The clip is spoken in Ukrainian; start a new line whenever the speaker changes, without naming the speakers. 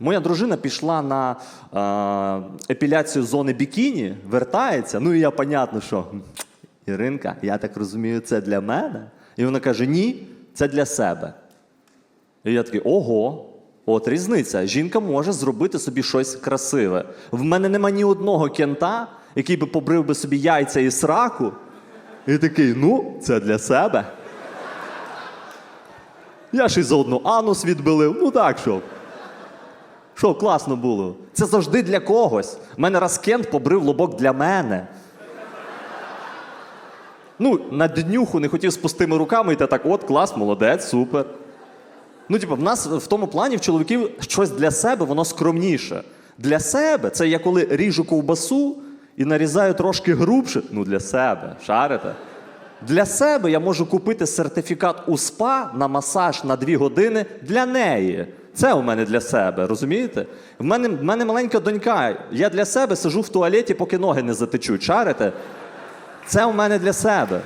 Моя дружина пішла на е, епіляцію зони бікіні, вертається. Ну і я, понятно, що Іринка, я так розумію, це для мене. І вона каже: ні, це для себе. І я такий, ого, от різниця. Жінка може зробити собі щось красиве. В мене нема ні одного кента, який би побрив би собі яйця і сраку. І такий, ну, це для себе. Я ж і заодно анус відбилив. Ну так що. Що, класно було. Це завжди для когось. У мене раз кент побрив лобок для мене. Ну, на днюху не хотів з пустими руками йти так, от, клас, молодець, супер. Ну, типу, в нас в тому плані в чоловіків щось для себе, воно скромніше. Для себе це я коли ріжу ковбасу і нарізаю трошки грубше. Ну, для себе, шарите. Для себе я можу купити сертифікат у СПА на масаж на дві години для неї. Це у мене для себе, розумієте? В мене, в мене маленька донька. Я для себе сижу в туалеті, поки ноги не затечуть. Шарите? Це у мене для себе.